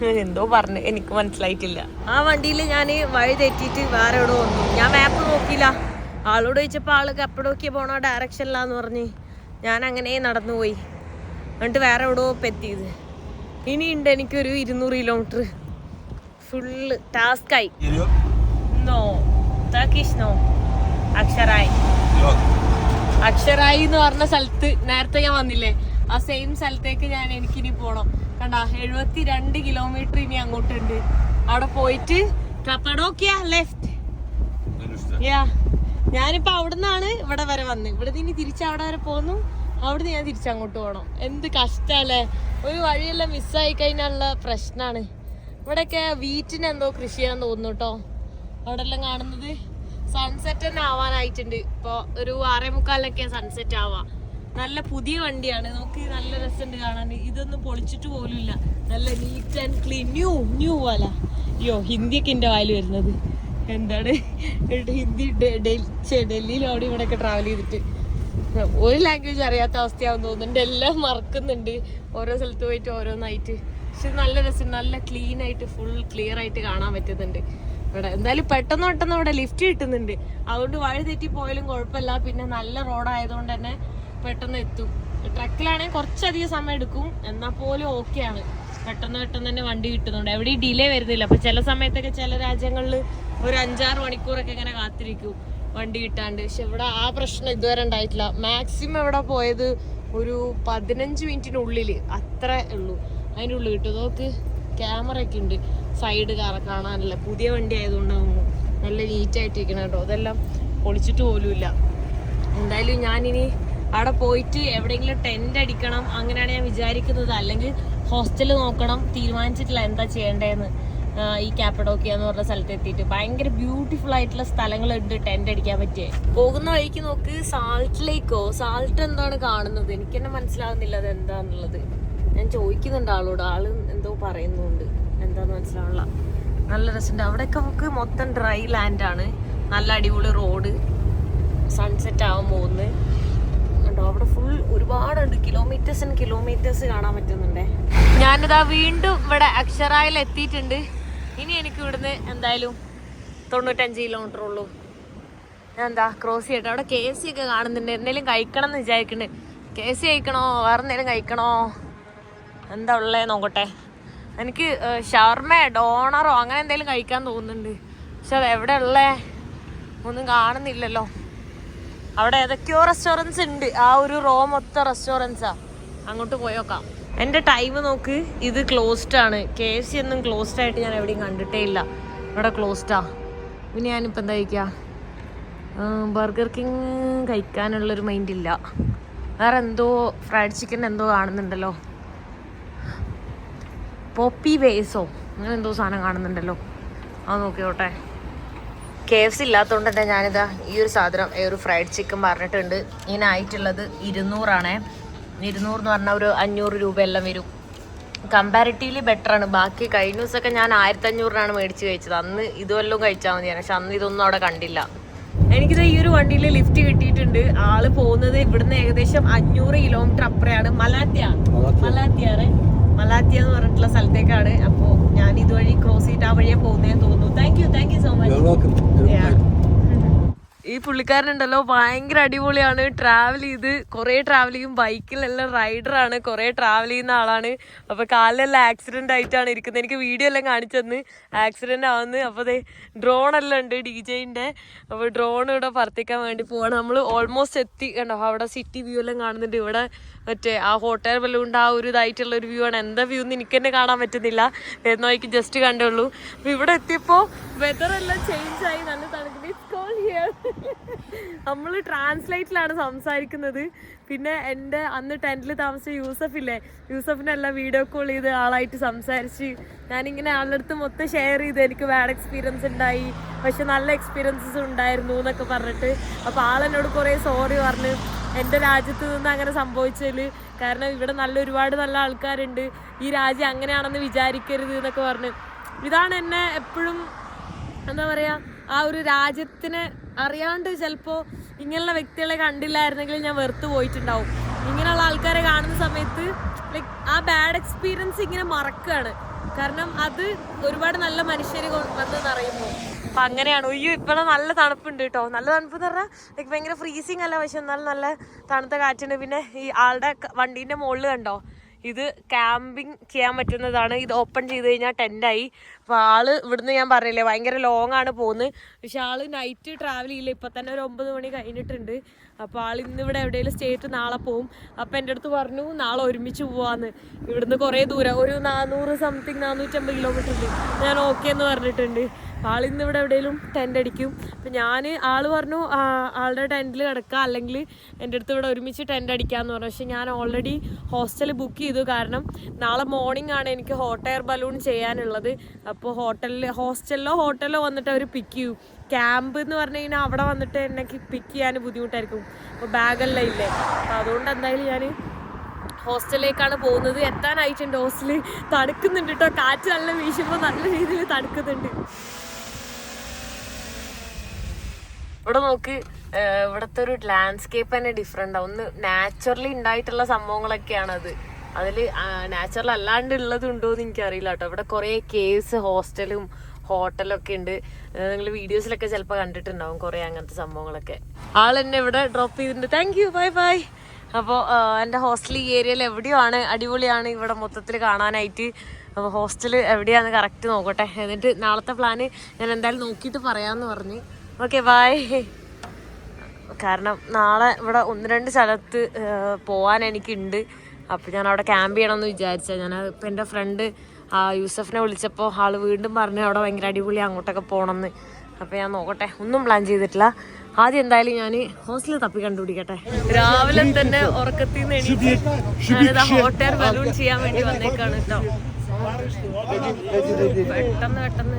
Speaker 1: എന്തോ പറഞ്ഞു എനിക്ക് മനസ്സിലായിട്ടില്ല ആ വണ്ടിയിൽ ഞാൻ വഴി തെറ്റിയിട്ട് വേറെ എവിടെ വന്നു ഞാൻ മാപ്പ് നോക്കിയില്ല ആളോട് ചോദിച്ചപ്പോൾ ആൾ കപ്പടോക്കിയ പോണ ഡയറക്ഷനിലാന്ന് പറഞ്ഞ് ഞാൻ അങ്ങനെ നടന്നു പോയി എന്നിട്ട് വേറെ എവിടെയോ എത്തിയത് ഇനിയുണ്ട് എനിക്കൊരു ഇരുന്നൂറ് കിലോമീറ്റർ ഫുള്ള് ടാസ്കായി. നോ ടർക്കിഷ് നോ അക്ഷരായി. അക്ഷരായി എന്ന് പറഞ്ഞ സ്ഥലത്ത് നേരത്തെ ഞാൻ വന്നില്ലേ? ആ സെയിം സ്ഥലത്തേക്ക് ഞാൻ എനിക്കിനി പോണം. കണ്ട എഴുപത്തി രണ്ട് കിലോമീറ്റർ ഇനി അങ്ങോട്ടുണ്ട്. അവിടെ പോയിട്ട് കപ്പഡോക്കിയ ലെഫ്റ്റ്. യാ ഞാനിപ്പോ അവിടുന്നാണ് ഇവിടെ വരെ വന്ന്. ഇവിടെ ഇനി തിരിച്ച് അവിടെ വരെ പോന്നു. അവിടുന്ന് ഞാൻ തിരിച്ചങ്ങോട്ട് പോകണം എന്ത് കഷ്ടല്ലേ? ഒരു വഴിയെല്ലാം മിസ്സായി കഴിഞ്ഞാലുള്ള പ്രശ്നമാണ് ഇവിടെയൊക്കെ വീറ്റിന് എന്തോ കൃഷി ചെയ്യാൻ തോന്നുന്നു കേട്ടോ അവിടെ എല്ലാം കാണുന്നത്? സൺസെറ്റ് തന്നെ ആവാനായിട്ടുണ്ട്. ഇപ്പൊ ഒരു ആറേ മുക്കാലിനൊക്കെ സൺസെറ്റ് ആവാ. നല്ല പുതിയ വണ്ടിയാണ്. നമുക്ക് നല്ല രസമുണ്ട് കാണാൻ. ഇതൊന്നും പൊളിച്ചിട്ട് പോലുമില്ല. നല്ല neat and clean new new പോലെ അയ്യോ ഹിന്ദിയൊക്കെ എന്റെ വായിൽ വരുന്നത്. എന്താണ്? ഹിന്ദി ഇവിടെ ഒക്കെ ഡൽഹിയിൽ അവിടെ ഇവിടെയൊക്കെ ട്രാവൽ ചെയ്തിട്ട്. ഒരു ലാംഗ്വേജ് അറിയാത്ത അവസ്ഥയാവും തോന്നുന്നുണ്ട്. എല്ലാം മറക്കുന്നുണ്ട്. ഓരോ സ്ഥലത്ത് പോയിട്ട് ഓരോന്നായിട്ട് പക്ഷെ നല്ല രസം. നല്ല ക്ലീൻ ആയിട്ട് ഫുൾ ക്ലിയർ ആയിട്ട് കാണാൻ പറ്റുന്നുണ്ട്. ഇവിടെ. എന്തായാലും പെട്ടെന്ന് പെട്ടെന്ന് ഇവിടെ ലിഫ്റ്റ് കിട്ടുന്നുണ്ട്. അതുകൊണ്ട് വഴി തെറ്റി പോയാലും കുഴപ്പമില്ല. പിന്നെ നല്ല റോഡായതുകൊണ്ട് തന്നെ പെട്ടെന്ന് എത്തും. ട്രക്കിലാണെങ്കിൽ കുറച്ചധികം സമയം എടുക്കും. എന്നാൽ പോലും ഓക്കെയാണ് പെട്ടെന്ന് പെട്ടെന്ന് തന്നെ വണ്ടി കിട്ടുന്നുണ്ട്. എവിടെയും ഡിലേ വരുന്നില്ല. അപ്പൊ ചില സമയത്തൊക്കെ ചില രാജ്യങ്ങളിൽ ഒരു അഞ്ചാറ് മണിക്കൂറൊക്കെ ഇങ്ങനെ കാത്തിരിക്കും വണ്ടി കിട്ടാണ്ട്. പക്ഷെ ഇവിടെ ആ പ്രശ്നം ഇതുവരെ ഉണ്ടായിട്ടില്ല. മാക്സിമം ഇവിടെ പോയത് ഒരു പതിനഞ്ച് മിനിറ്റിനുള്ളിൽ അത്രേ ഉള്ളൂ. അതിന്റെ ഉള്ളിൽ കിട്ടും. നോക്ക് ക്യാമറ ഒക്കെ ഉണ്ട്. സൈഡ് കാണാനല്ല? പുതിയ വണ്ടി ആയതുകൊണ്ടാകുന്നു നല്ല നീറ്റായിട്ടിരിക്കണം കേട്ടോ. അതെല്ലാം പൊളിച്ചിട്ട് പോലുമില്ല. എന്തായാലും ഞാനിനി അവിടെ പോയിട്ട് എവിടെയെങ്കിലും ടെന്റ് അടിക്കണം അങ്ങനെയാണ് ഞാൻ വിചാരിക്കുന്നത്. അല്ലെങ്കിൽ ഹോസ്റ്റൽ നോക്കണം. തീരുമാനിച്ചിട്ടില്ല എന്താ ചെയ്യേണ്ടതെന്ന്. ഈ കാപ്പഡോക്കിയ എന്ന് പറഞ്ഞ സ്ഥലത്ത് എത്തിയിട്ട് ഭയങ്കര ബ്യൂട്ടിഫുൾ ആയിട്ടുള്ള സ്ഥലങ്ങളുണ്ട് ടെന്റ് അടിക്കാൻ പറ്റിയ. പോകുന്ന വഴിക്ക് നോക്ക് സാൾട്ട് ലേക്കോ സാൾട്ട് എന്താണ് കാണുന്നത്? എനിക്ക് തന്നെ മനസ്സിലാവുന്നില്ല അത് എന്താന്നുള്ളത് ഞാൻ ചോദിക്കുന്നുണ്ട് ആളോട്. ആൾ എന്തോ പറയുന്നുണ്ട്. എന്താന്ന് മനസ്സിലാവുള്ള നല്ല രസമുണ്ട്. അവിടെയൊക്കെ നമുക്ക് മൊത്തം ഡ്രൈ ലാൻഡ് ആണ്. നല്ല അടിപൊളി റോഡ് സൺസെറ്റ് ആവാൻ പോകുന്നത് കണ്ടോ? അവിടെ ഫുൾ ഒരുപാടുണ്ട്. കിലോമീറ്റേഴ്സ് ആൻഡ് കിലോമീറ്റേഴ്സ് കാണാൻ പറ്റുന്നുണ്ടേ. ഞാനിതാ വീണ്ടും ഇവിടെ അക്ഷരായിൽ എത്തിയിട്ടുണ്ട്. ഇനി എനിക്ക് ഇവിടുന്ന് എന്തായാലും തൊണ്ണൂറ്റഞ്ച് കിലോമീറ്റർ ഉള്ളൂ. ഞാൻ എന്താ ക്രോസ് ചെയ്യട്ടെ. അവിടെ കെ സി ഒക്കെ കാണുന്നുണ്ട്. എന്തെങ്കിലും കഴിക്കണം എന്ന് വിചാരിക്കുന്നുണ്ട് കെ സി കഴിക്കണോ? വേറെ എന്തെങ്കിലും കഴിക്കണോ? എന്താ ഉള്ളേ നോക്കട്ടെ. എനിക്ക് ഷവർമ ഡോണറോ അങ്ങനെ എന്തെങ്കിലും കഴിക്കാൻ തോന്നുന്നുണ്ട്. പക്ഷെ അത് എവിടെ ഉള്ളേ? ഒന്നും കാണുന്നില്ലല്ലോ. അവിടെ ഏതൊക്കെയോ റെസ്റ്റോറൻസ് ഉണ്ട്. ആ ഒരു റോ മൊത്ത റെസ്റ്റോറന്റ്സാ അങ്ങോട്ട് പോയോക്കാം എന്റെ ടൈം നോക്ക്. ഇത് ക്ലോസ്ഡ് ആണ്. കെ എഫ് സി ഒന്നും ക്ലോസ്ഡ് ആയിട്ട് ഞാൻ എവിടെയും കണ്ടിട്ടേ ഇല്ല. ഇവിടെ ക്ലോസ്ഡാ പിന്നെ ഞാനിപ്പോൾ എന്താ കഴിക്കുക ബർഗർ കിങ് കഴിക്കാനുള്ളൊരു മൈൻഡ് ഇല്ല. വേറെ എന്തോ ഫ്രൈഡ് ചിക്കൻ എന്തോ കാണുന്നുണ്ടല്ലോ. പോപ്പി വേസോ അങ്ങനെ എന്തോ സാധനം കാണുന്നുണ്ടല്ലോ. അത് നോക്കിയോട്ടെ കെ എഫ് സി ഇല്ലാത്തതുകൊണ്ട് തന്നെ ഞാനിതാ ഈ ഒരു സാധനം ഈ ഒരു ഫ്രൈഡ് ചിക്കൻ പറഞ്ഞിട്ടുണ്ട്. ഇതിനായിട്ടുള്ളത് ഇരുന്നൂറാണേ. ഇരുന്നൂറ് എന്ന് പറഞ്ഞാൽ ഒരു അഞ്ഞൂറ് രൂപയെല്ലാം വരും. കമ്പാരിറ്റീവ്ലി ബെറ്റർ ആണ്. ബാക്കി കഴിഞ്ഞ ദിവസമൊക്കെ ഞാൻ ആയിരത്തി അഞ്ഞൂറിനാണ് മേടിച്ച് കഴിച്ചത്. അന്ന് ഇതുവല്ലതും കഴിച്ചാൽ മതിയാണ് പക്ഷെ അന്ന് ഇതൊന്നും അവിടെ കണ്ടില്ല. എനിക്കിത് ഈ ഒരു വണ്ടിയിൽ ലിഫ്റ്റ് കിട്ടിയിട്ടുണ്ട്. ആൾ പോകുന്നത് ഇവിടുന്ന് ഏകദേശം അഞ്ഞൂറ് കിലോമീറ്റർ അപ്പുറയാണ്. മലാത്യ മലാത്തിയാറെ മലാത്തിയ എന്ന് പറഞ്ഞിട്ടുള്ള സ്ഥലത്തേക്കാണ്. അപ്പോ ഞാൻ ഇതുവഴി ക്രോസ് ചെയ്തിട്ട് ആ വഴിയെ പോകുന്നതെന്ന് തോന്നുന്നു. Thank you thank you so much. ഈ പുള്ളിക്കാരനുണ്ടല്ലോ ഭയങ്കര അടിപൊളിയാണ്. ട്രാവൽ ചെയ്ത് കുറേ ട്രാവൽ ചെയ്യും. ബൈക്കിലെല്ലാം റൈഡറാണ് കുറേ ട്രാവൽ ചെയ്യുന്ന ആളാണ്. അപ്പോൾ കാലിലെല്ലാം ആക്സിഡന്റ് ആയിട്ടാണ് ഇരിക്കുന്നത്. എനിക്ക് വീഡിയോ എല്ലാം കാണിച്ചെന്ന് ആക്സിഡന്റ് ആവുന്നു. അപ്പോൾ ഡ്രോൺ എല്ലാം ഉണ്ട് ഡി ജെയിന്റെ അപ്പോൾ ഡ്രോൺ ഇവിടെ പറത്തിക്കാൻ വേണ്ടി പോവാണ്. നമ്മൾ ഓൾമോസ്റ്റ് എത്തി. കണ്ടോ അവിടെ സിറ്റി വ്യൂ എല്ലാം കാണുന്നുണ്ട്. ഇവിടെ മറ്റേ ആ ഹോട്ടൽ ബലൂണ്ട് ആ ഒരു ഇതായിട്ടുള്ള ഒരു വ്യൂ ആണ്. എന്താ വ്യൂ എന്ന് എനിക്ക് തന്നെ കാണാൻ പറ്റുന്നില്ല. വരുന്ന ജസ്റ്റ് കണ്ടേ ഉള്ളൂ. അപ്പോൾ ഇവിടെ എത്തിയപ്പോൾ വെതർ എല്ലാം ചേഞ്ച് ആയി. നല്ല തണുക്കുന്നത് നമ്മൾ ട്രാൻസ്ലേറ്റിലാണ് സംസാരിക്കുന്നത്. പിന്നെ എന്റെ അന്ന് ടെന്റിൽ താമസിച്ച യൂസഫില്ലേ? യൂസഫിനെല്ലാം വീഡിയോ കോൾ ചെയ്ത് ആളായിട്ട് സംസാരിച്ച് ഞാനിങ്ങനെ ആളുടെ അടുത്ത് മൊത്തം ഷെയർ ചെയ്ത് എനിക്ക് ബാഡ് എക്സ്പീരിയൻസ് ഉണ്ടായി. പക്ഷെ നല്ല എക്സ്പീരിയൻസസ് ഉണ്ടായിരുന്നു എന്നൊക്കെ പറഞ്ഞിട്ട്. അപ്പോൾ ആളെന്നോട് കുറേ സോറി പറഞ്ഞ്. എന്റെ രാജ്യത്ത് നിന്ന് അങ്ങനെ സംഭവിച്ചതിൽ കാരണം ഇവിടെ നല്ല ഒരുപാട് നല്ല ആൾക്കാരുണ്ട്. ഈ രാജ്യം അങ്ങനെയാണെന്ന് വിചാരിക്കരുത് എന്നൊക്കെ പറഞ്ഞ്. ഇതാണ് എന്നെ എപ്പോഴും എന്താ പറയുക ആ ഒരു രാജ്യത്തിന് അറിയാണ്ട് ചിലപ്പോ ഇങ്ങനെയുള്ള വ്യക്തികളെ കണ്ടില്ലായിരുന്നെങ്കിൽ ഞാൻ വെറുത്ത് പോയിട്ടുണ്ടാവും. ഇങ്ങനെയുള്ള ആൾക്കാരെ കാണുന്ന സമയത്ത് ലൈക്ക് ആ ബാഡ് എക്സ്പീരിയൻസ് ഇങ്ങനെ മറക്കുകയാണ് കാരണം അത് ഒരുപാട് നല്ല മനുഷ്യർ വന്ന് നിറയുമ്പോൾ അപ്പൊ അങ്ങനെയാണ്. ഒയ്യോ ഇപ്പോഴും നല്ല തണുപ്പുണ്ട് കേട്ടോ നല്ല തണുപ്പ് എന്ന് പറഞ്ഞാൽ ലൈക്ക് ഭയങ്കര ഫ്രീസിങ് അല്ല പക്ഷെ എന്നാലും നല്ല തണുത്ത കാറ്റുണ്ട്. പിന്നെ ഈ ആളുടെ വണ്ടീന്റെ മുകളിൽ കണ്ടോ? ഇത് ക്യാമ്പിങ് ചെയ്യാൻ പറ്റുന്നതാണ്. ഇത് ഓപ്പൺ ചെയ്ത് കഴിഞ്ഞാൽ ടെന്റായി അപ്പോൾ ആൾ ഇവിടുന്ന് ഞാൻ പറയില്ലേ ഭയങ്കര ലോങ് ആണ് പോകുന്നത് പക്ഷെ ആൾ നൈറ്റ് ട്രാവൽ ചെയ്യില്ല. ഇപ്പം തന്നെ ഒരു ഒമ്പത് മണി കഴിഞ്ഞിട്ടുണ്ട്. അപ്പോൾ ആൾ ഇന്ന് ഇവിടെ എവിടെയെങ്കിലും സ്റ്റേറ്റ് നാളെ പോവും. അപ്പം എന്റെ അടുത്ത് പറഞ്ഞു നാളെ ഒരുമിച്ച് പോവാന്ന്. ഇവിടുന്ന് കുറേ ദൂരം ഒരു നാനൂറ് സംതിങ് നാനൂറ്റമ്പത് കിലോമീറ്റർ ഉണ്ട്. ഞാൻ ഓക്കെ എന്ന് പറഞ്ഞിട്ടുണ്ട്. ആൾ ഇന്ന് ഇവിടെ എവിടെയെങ്കിലും ടെന്റ് അടിക്കും. അപ്പം ഞാൻ ആൾ പറഞ്ഞു ആളുടെ ടെന്റിൽ കിടക്കുക അല്ലെങ്കിൽ എന്റെ അടുത്ത് ഇവിടെ ഒരുമിച്ച് ടെന്റ് അടിക്കാമെന്ന് പറഞ്ഞു. പക്ഷേ ഞാൻ ഓൾറെഡി ഹോസ്റ്റൽ ബുക്ക് ചെയ്തു. കാരണം നാളെ മോർണിംഗ് ആണ് എനിക്ക് ഹോട്ട് എയർ ബലൂൺ ചെയ്യാനുള്ളത്. അപ്പോൾ ഹോട്ടലിൽ ഹോസ്റ്റലിലോ ഹോട്ടലിലോ വന്നിട്ട് അവർ പിക്ക് ചെയ്യും. ക്യാമ്പ് എന്ന് പറഞ്ഞു കഴിഞ്ഞാൽ അവിടെ വന്നിട്ട് എന്നെ പിക്ക് ചെയ്യാൻ ബുദ്ധിമുട്ടായിരിക്കും. അപ്പോൾ ബാഗെല്ലാം ഇല്ലേ? അപ്പോൾ അതുകൊണ്ട് എന്തായാലും ഞാൻ ഹോസ്റ്റലിലേക്കാണ് പോകുന്നത്. എത്താനായിട്ടുണ്ട് ഹോസ്റ്റലിൽ തണുക്കുന്നുണ്ട് കേട്ടോ കാറ്റ് നല്ല വീശുമ്പോൾ നല്ല രീതിയിൽ തണുക്കുന്നുണ്ട്. ഇവിടെ നോക്ക് ഇവിടത്തെ ഒരു ലാൻഡ്സ്കേപ്പ് തന്നെ ഡിഫറെന്റ് ആണ് ഒന്ന് നാച്ചുറലി ഉണ്ടായിട്ടുള്ള സംഭവങ്ങളൊക്കെയാണ് അത് അതിൽ നാച്ചുറൽ അല്ലാണ്ട് ഉള്ളത് ഉണ്ടോ എന്ന് എനിക്കറിയില്ല കേട്ടോ. ഇവിടെ കുറേ കേവ്സ് ഹോസ്റ്റലും ഹോട്ടലൊക്കെ ഉണ്ട്. നിങ്ങൾ വീഡിയോസിലൊക്കെ ചിലപ്പോൾ കണ്ടിട്ടുണ്ടാവും കുറേ അങ്ങനത്തെ സംഭവങ്ങളൊക്കെ. ആൾ എന്നെ ഇവിടെ ഡ്രോപ്പ് ചെയ്തിട്ടുണ്ട്. താങ്ക് യു ബൈ ബൈ അപ്പോൾ എന്റെ ഹോസ്റ്റൽ ഈ ഏരിയയിൽ എവിടെയാണ് അടിപൊളിയാണ് ഇവിടെ മൊത്തത്തിൽ കാണാനായിട്ട്. അപ്പോൾ ഹോസ്റ്റൽ എവിടെയാണെന്ന് കറക്റ്റ് നോക്കട്ടെ. എന്നിട്ട് നാളത്തെ പ്ലാന് ഞാൻ എന്തായാലും നോക്കിയിട്ട് പറയാമെന്ന് പറഞ്ഞ്. ഓക്കെ ബായ് കാരണം നാളെ ഇവിടെ ഒന്ന് രണ്ട് സ്ഥലത്ത് പോകാൻ എനിക്കുണ്ട്. അപ്പോൾ ഞാൻ അവിടെ ക്യാമ്പ് ചെയ്യണമെന്ന് വിചാരിച്ചാൽ ഞാൻ ഇപ്പം എന്റെ ഫ്രണ്ട് യൂസഫിനെ വിളിച്ചപ്പോൾ ആൾ വീണ്ടും പറഞ്ഞു അവിടെ ഭയങ്കര അടിപൊളി അങ്ങോട്ടൊക്കെ പോകണമെന്ന് അപ്പോൾ ഞാൻ നോക്കട്ടെ. ഒന്നും പ്ലാൻ ചെയ്തിട്ടില്ല. ആദ്യം എന്തായാലും ഞാൻ ഹോസ്റ്റലിൽ തപ്പി കണ്ടുപിടിക്കട്ടെ. രാവിലെ തന്നെ ഉറക്കത്തിൽ നിന്ന് എണീറ്റ് ഞാനിതാ ഹോട്ട് എയർ ബലൂൺ ചെയ്യാൻ വേണ്ടി വന്നേക്കാണ് കേട്ടോ പെട്ടെന്ന് പെട്ടെന്ന്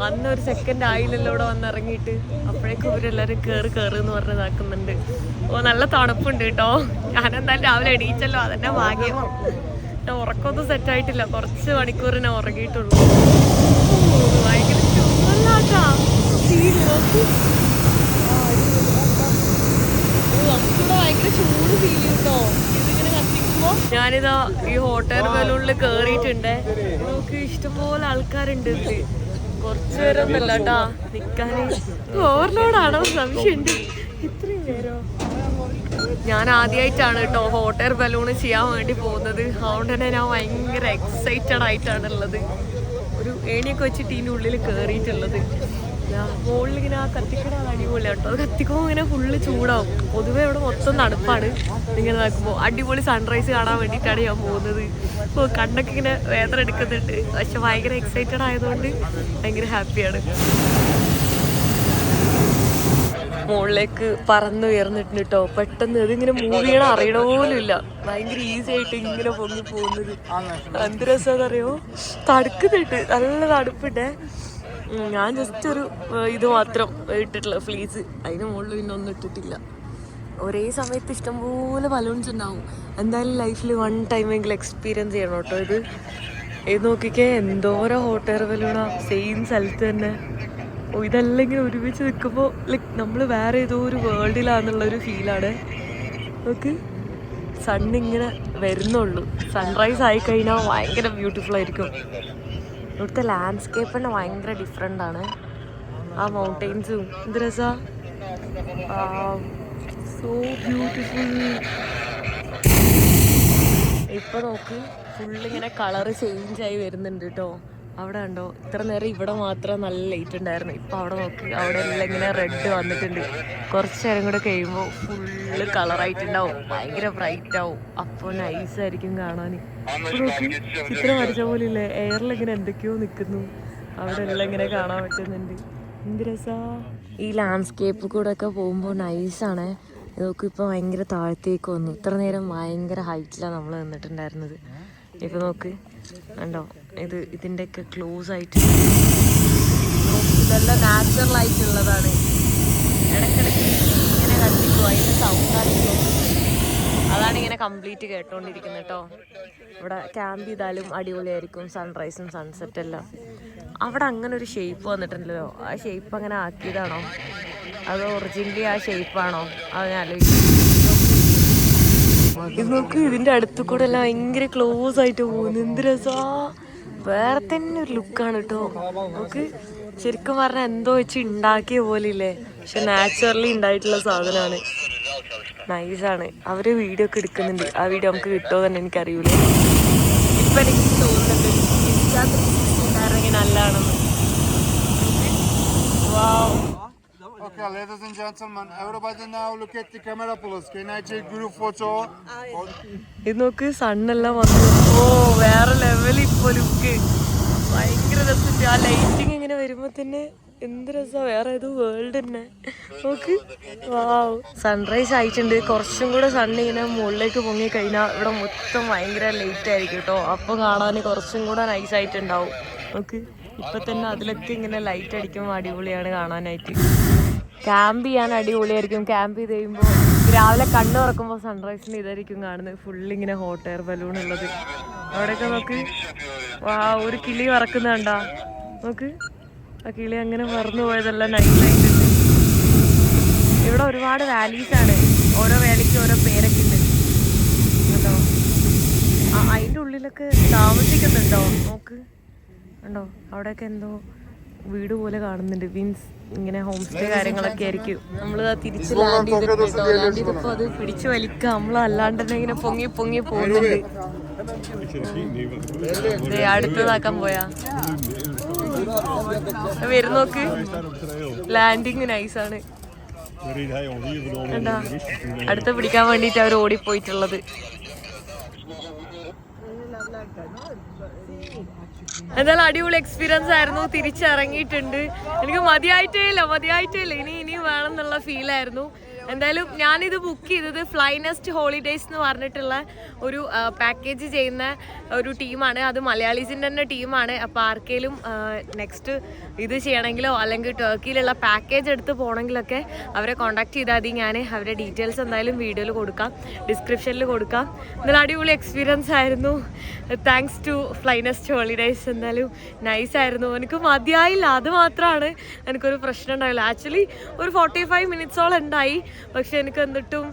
Speaker 1: ചേടാ അന്ന് ഒരു സെക്കൻഡ് ആയില്ലല്ലോ ഇവിടെ വന്ന് ഇറങ്ങിയിട്ട് അപ്പോഴേക്കും ഇവരെല്ലാവരും കയറി കയറി എന്ന് പറഞ്ഞ് ഇതാക്കുന്നുണ്ട്. ഓ നല്ല തണുപ്പുണ്ട് കേട്ടോ. ഞാനെന്തായാലും രാവിലെ എണീച്ചല്ലോ. അതെന്നെ ഭാഗ്യം. ഞാൻ ഉറക്കമൊന്നും സെറ്റ് ആയിട്ടില്ല. കുറച്ച് മണിക്കൂർ ഉറങ്ങിയിട്ടുള്ളൂ. ഭയങ്കര ചൂട് ഫീൽ ഞാനിതാ ഈ ഹോട്ടൽ ബലൂണിൽ കേറിയിട്ടുണ്ട്. നമുക്ക് ഇഷ്ടംപോലെ ആൾക്കാരുണ്ട് ഇതിൽ. കുറച്ചു പേരൊന്നല്ല കേട്ടാ. നിക്കാന്. ഓവർലോഡാണോ? സംശയമുണ്ട്. ഇത്രയും പേരോ ഞാൻ ആദ്യമായിട്ടാണ് കേട്ടോ ഹോട്ട് എയർ ബലൂൺ ചെയ്യാൻ വേണ്ടി പോകുന്നത്. അതുകൊണ്ട് തന്നെ ഞാൻ ഭയങ്കര എക്സൈറ്റഡ് ആയിട്ടാണ് ഉള്ളത്. ഒരു ഏണിയൊക്കെ വെച്ചിട്ട് ഇതിന്റെ ഉള്ളിൽ കയറിയിട്ടുള്ളത് മുകളിൽ ഇങ്ങനെ ആ കത്തിക്കണ അടിപൊളി കേട്ടോ. കത്തിക്കുമ്പോൾ ഇങ്ങനെ ഫുള്ള് ചൂടാവും. പൊതുവെ ഇവിടെ മൊത്തം തണുപ്പാണ്. ഇങ്ങനെ നോക്കുമ്പോൾ അടിപൊളി സൺറൈസ് കാണാൻ വേണ്ടിയിട്ടാണ് ഞാൻ പോകുന്നത്. ഇപ്പോൾ കണ്ണൊക്കെ ഇങ്ങനെ വേദന എടുക്കുന്നുണ്ട്. പക്ഷെ ഭയങ്കര എക്സൈറ്റഡ് ആയതുകൊണ്ട് ഭയങ്കര ഹാപ്പിയാണ് മുകളിലേക്ക് പറന്ന് ഉയർന്നിട്ടുണ്ട് കേട്ടോ പെട്ടെന്ന് ഇതിങ്ങനെ മൂവ് ചെയ്യണം അറിയണ പോലും ഇല്ല ഭയങ്കര ഈസി ആയിട്ട് ഇങ്ങനെ പൊങ്ങി പോകുന്നത്. എന്ത് രസമാണെന്ന് അറിയോ തടുക്കുന്നുണ്ട് നല്ല തണുപ്പുണ്ടേ. ഉം, ഞാൻ ജസ്റ്റ് ഒരു ഇത് മാത്രം ഇട്ടിട്ടുള്ള ഫ്ലീസ് അതിന് മുകളിൽ പിന്നെ ഒന്നും ഇട്ടിട്ടില്ല. ഒരേ സമയത്ത് ഇഷ്ടംപോലെ ബലൂൺസ് ഉണ്ടാവും. എന്തായാലും ലൈഫിൽ വൺ ടൈമെങ്കിലും എക്സ്പീരിയൻസ് ചെയ്യണം കേട്ടോ ഇത്. ഇത് നോക്കിക്കേ എന്തോരോ ഹോട്ട് ബലൂണാ സെയിം സ്ഥലത്ത് തന്നെ. ഓ ഇതെല്ലാം ഒരുമിച്ച് നിൽക്കുമ്പോൾ ലൈക്ക് നമ്മൾ വേറെ ഏതോ ഒരു വേൾഡിലാന്നുള്ളൊരു ഫീലാണ് നോക്ക് സൺ ഇങ്ങനെ വരുന്നുള്ളൂ. സൺറൈസ് ആയി കഴിഞ്ഞാൽ ഭയങ്കര ബ്യൂട്ടിഫുൾ ആയിരിക്കും. ഇവിടുത്തെ ലാൻഡ്സ്കേപ്പ് തന്നെ ഭയങ്കര ഡിഫറെന്റ് ആണ്. ആ മൗണ്ടെയിൻസും എന്ത് രസ? സോ ബ്യൂട്ടിഫുൾ ഇപ്പൊ നോക്ക് ഫുള്ളിങ്ങനെ കളറ് ചേഞ്ച് ആയി വരുന്നുണ്ട് കേട്ടോ അവിടെ ഉണ്ടോ ഇത്ര നേരം ഇവിടെ മാത്രം നല്ല ലൈറ്റ് ഉണ്ടായിരുന്നു. ഇപ്പൊ അവിടെ നോക്കി അവിടെ എല്ലാം ഇങ്ങനെ റെഡ് വന്നിട്ടുണ്ട്. കുറച്ച് നേരം കൂടെ കഴിയുമ്പോൾ ഫുള്ള് കളറായിട്ടുണ്ടാവും ഭയങ്കര ബ്രൈറ്റ് ആവും. അപ്പോൾ നൈസ് ആയിരിക്കും കാണാൻ ചിത്രം വരച്ച പോലെ ഇല്ലേ. എയറിൽ ഇങ്ങനെ എന്തൊക്കെയോ നിൽക്കുന്നു അവിടെ എല്ലാം ഇങ്ങനെ കാണാൻ പറ്റുന്നുണ്ട്. എന്ത് രസാ. ഈ ലാൻഡ്സ്കേപ്പിൽ കൂടെ ഒക്കെ പോകുമ്പോൾ നൈസാണ് ഇതൊക്കെ ഇപ്പോൾ ഭയങ്കര താഴത്തേക്ക് വന്നു. ഇത്ര നേരം ഭയങ്കര ഹൈറ്റിലാണ് നമ്മൾ നിന്നിട്ടുണ്ടായിരുന്നത്. ഇപ്പൊ നോക്ക്. കണ്ടോ? ഇത് ഇതിന്റെയൊക്കെ ക്ലോസ് ആയിട്ട് ഇതെല്ലാം നാച്ചുറൽ ആയിട്ടുള്ളതാണ്. ഇടയ്ക്കിടയ്ക്ക് ഇങ്ങനെ കണ്ടിപ്പോ അതിന്റെ സൗണ്ടാണ് അതാണ് ഇങ്ങനെ കംപ്ലീറ്റ് കേട്ടോണ്ടിരിക്കുന്നത് കേട്ടോ ഇവിടെ ക്യാമ്പ് ചെയ്താലും അടിപൊളിയായിരിക്കും സൺറൈസും സൺസെറ്റ് എല്ലാം. അവിടെ അങ്ങനെ ഒരു ഷേപ്പ് വന്നിട്ടുണ്ടല്ലോ. ആ ഷേപ്പ് അങ്ങനെ ആക്കിയതാണോ? അത് ഒറിജിനലി ആ ഷേപ്പാണോ അത് ഞാൻ ആലോചിക്കും നോക്ക് ഇതിന്റെ അടുത്ത് കൂടെ എല്ലാം ഭയങ്കര ക്ലോസ് ആയിട്ട് പോകുന്നു. എന്ത് രസാ. വേറെ തന്നെ ഒരു ലുക്കാണ് കേട്ടോ. നമുക്ക് ശരിക്കും പറഞ്ഞാൽ എന്തോ വെച്ച് ഉണ്ടാക്കിയ പോലെ ഇല്ലേ പക്ഷെ നാച്ചുറലി ഉണ്ടായിട്ടുള്ള സാധനമാണ്. നൈസാണ്. അവർ വീഡിയോ ഒക്കെ എടുക്കുന്നുണ്ട്. ആ വീഡിയോ നമുക്ക് കിട്ടുമോ തന്നെ എനിക്കറിയില്ല ഇപ്പൊ എനിക്ക് തോന്നുന്നുണ്ട് ഇൻസ്റ്റാ ത്രീ സിക്സ്റ്റി നല്ലതാണെന്ന്.
Speaker 3: Okay, ladies and gentlemen, everybody now look at the camera, please. Can I take group photo?
Speaker 1: ഇത് നോക്ക് സണ്ണെല്ലാം വന്നു. ഓ വേറെ ലെവൽ ഇപ്പൊ ലുക്ക് ഭയങ്കര രസമുണ്ട്. ആ ലൈറ്റിങ് ഇങ്ങനെ വരുമ്പോ തന്നെ എന്ത് രസാ വേറെ ഏതോ വേൾഡ് തന്നെ. നോക്ക്. വാവ് സൺറൈസ് ആയിട്ടുണ്ട്. കുറച്ചും കൂടെ സൺ ഇങ്ങനെ മുകളിലേക്ക് പൊങ്ങി കഴിഞ്ഞാൽ ഇവിടെ മൊത്തം ഭയങ്കര ലേറ്റ് ആയിരിക്കും കേട്ടോ. അപ്പൊ കാണാൻ കുറച്ചും കൂടെ നൈസ് ആയിട്ടുണ്ടാവും. നോക്ക്. ഇപ്പൊ തന്നെ അതിലൊക്കെ ഇങ്ങനെ ലൈറ്റ് അടിക്കുമ്പോൾ അടിപൊളിയാണ് കാണാനായിട്ട്. ക്യാമ്പ് ചെയ്യാൻ അടിപൊളിയായിരിക്കും. ക്യാമ്പ് ചെയ്ത് കഴിയുമ്പോൾ രാവിലെ കണ്ണ് തുറക്കുമ്പോൾ സൺറൈസിന് ഇതായിരിക്കും കാണുന്നത്. ഫുള്ള് ഇങ്ങനെ ഹോട്ട് എയർ ബലൂൺ ഉള്ളത്. അവിടെയൊക്കെ നോക്ക്. വാ ഒരു കിളി പറക്കുന്നുണ്ടാ നോക്ക്. ആ കിളി അങ്ങനെ പോയതല്ല നൈറ്റ് നൈസായിട്ടുണ്ട് ഇവിടെ ഒരുപാട് വാലീസ് ആണ്. ഓരോ വാലിക്ക് ഓരോ പേരൊക്കെ ഉണ്ട് കേട്ടോ ആ അതിന്റെ ഉള്ളിലൊക്കെ താമസിക്കുന്നുണ്ടോ? നോക്ക്. ഉണ്ടോ അവിടെയൊക്കെ എന്തോ വീട് പോലെ കാണുന്നുണ്ട്. മീൻസ് ഇങ്ങനെ ഹോം സ്റ്റേ കാര്യങ്ങളൊക്കെ ആയിരിക്കും. നമ്മൾ തിരിച്ച് ലാൻഡ് ചെയ്തിട്ടോ ലാൻഡ് അത് പിടിച്ചു വലിക്കുക. നമ്മൾ അല്ലാണ്ട് തന്നെ ഇങ്ങനെ പൊങ്ങി പൊങ്ങി പോകുന്നുണ്ട്. അടുത്തതാക്കാൻ പോയാ. വരും നോക്ക്. ലാൻഡിങ് നൈസാണ് അടുത്ത പിടിക്കാൻ വേണ്ടിട്ട് അവർ ഓടിപ്പോയിട്ടുള്ളത്. എന്തായാലും അടിപൊളി എക്സ്പീരിയൻസ് ആയിരുന്നു. തിരിച്ചിറങ്ങിയിട്ടുണ്ട്. എനിക്ക് മതിയായിട്ടേ ഇല്ല മതിയായിട്ടേ ഇല്ല. ഇനി ഇനി വേണം എന്നുള്ള ഫീൽ ആയിരുന്നു. എന്തായാലും ഞാനിത് ബുക്ക് ചെയ്തത് ഫ്ലൈനസ്റ്റ് ഹോളിഡേയ്സ് എന്ന് പറഞ്ഞിട്ടുള്ള ഒരു പാക്കേജ് ചെയ്യുന്ന ഒരു ടീമാണ് അത് മലയാളീസിന്റെ തന്നെ ടീമാണ് അപ്പോൾ ആർക്കേലും നെക്സ്റ്റ് ഇത് ചെയ്യണമെങ്കിലോ അല്ലെങ്കിൽ ടർക്കിയിലുള്ള പാക്കേജ് എടുത്ത് പോകണമെങ്കിലൊക്കെ അവരെ കോൺടാക്ട് ചെയ്താൽ മതി. ഞാൻ അവരുടെ ഡീറ്റെയിൽസ് എന്തായാലും വീഡിയോയിൽ കൊടുക്കാം. ഡിസ്ക്രിപ്ഷനിൽ കൊടുക്കാം. എന്നാലും അടിപൊളി എക്സ്പീരിയൻസ് ആയിരുന്നു. താങ്ക്സ് ടു ഫ്ലൈനസ്റ്റ് ഹോളിഡേയ്സ് എന്തായാലും നൈസ് ആയിരുന്നു. എനിക്ക് മതിയായില്ല. അത് മാത്രമാണ് എനിക്കൊരു പ്രശ്നം ഉണ്ടായില്ല. ആക്ച്വലി ഒരു ഫോർട്ടി ഫൈവ് മിനിറ്റ്സോളം ഉണ്ടായി. പക്ഷെ എനിക്ക് എന്നിട്ടും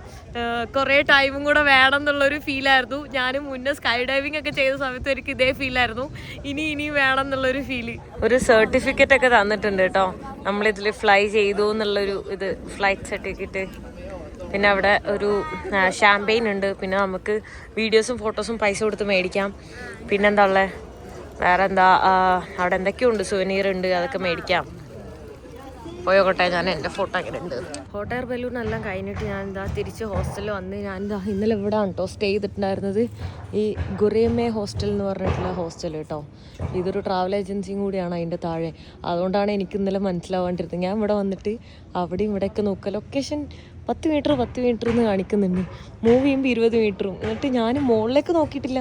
Speaker 1: കുറേ ടൈമും കൂടെ വേണം എന്നുള്ളൊരു ഫീലായിരുന്നു. ഞാൻ മുന്നേ സ്കൈ ഡൈവിംഗ് ഒക്കെ ചെയ്ത സമയത്ത് എനിക്ക് ഇതേ ഫീലായിരുന്നു. ഇനി ഇനി വേണം എന്നുള്ളൊരു ഫീൽ. ഒരു സർട്ടിഫിക്കറ്റ് ഒക്കെ തന്നിട്ടുണ്ട് കേട്ടോ. നമ്മളിതിൽ ഫ്ലൈ ചെയ്തു എന്നുള്ളൊരു ഇത് ഫ്ലൈറ്റ് സർട്ടിഫിക്കറ്റ് പിന്നെ അവിടെ ഒരു ഷാമ്പെയിൻ ഉണ്ട്. പിന്നെ നമുക്ക് വീഡിയോസും ഫോട്ടോസും പൈസ കൊടുത്ത് മേടിക്കാം. പിന്നെന്താ ഉള്ളത് വേറെ എന്താ അവിടെ എന്തൊക്കെയോ ഉണ്ട് സുവനീർ ഉണ്ട്. അതൊക്കെ മേടിക്കാം. പോയോട്ടെ ഞാൻ എന്റെ ഫോട്ടോ അങ്ങനെ ഉണ്ട്. ഹോട്ട് എയർ ബലൂൺ എല്ലാം കഴിഞ്ഞിട്ട് ഞാൻ എന്താ തിരിച്ച് ഹോസ്റ്റലിൽ വന്ന് ഞാൻ എന്താ ഇന്നലെ ഇവിടെ കേട്ടോ സ്റ്റേ ചെയ്തിട്ടുണ്ടായിരുന്നത്. ഈ ഗുറിയമ്മേ ഹോസ്റ്റൽ എന്ന് പറഞ്ഞിട്ടുള്ള ഹോസ്റ്റൽ കേട്ടോ ഇതൊരു ട്രാവൽ ഏജൻസിയും കൂടിയാണ് അതിന്റെ താഴെ. അതുകൊണ്ടാണ് എനിക്ക് ഇന്നലെ മനസ്സിലാവാണ്ടിരുന്നത്. ഞാൻ ഇവിടെ വന്നിട്ട് അവിടെയും ഇവിടെയൊക്കെ നോക്കുക. ലൊക്കേഷൻ പത്ത് മീറ്റർ പത്ത് മീറ്റർ എന്ന് കാണിക്കുന്നുണ്ട്. മൂവ് ചെയ്യുമ്പോൾ ഇരുപത് മീറ്ററും. എന്നിട്ട് ഞാൻ മുകളിലേക്ക് നോക്കിയിട്ടില്ല.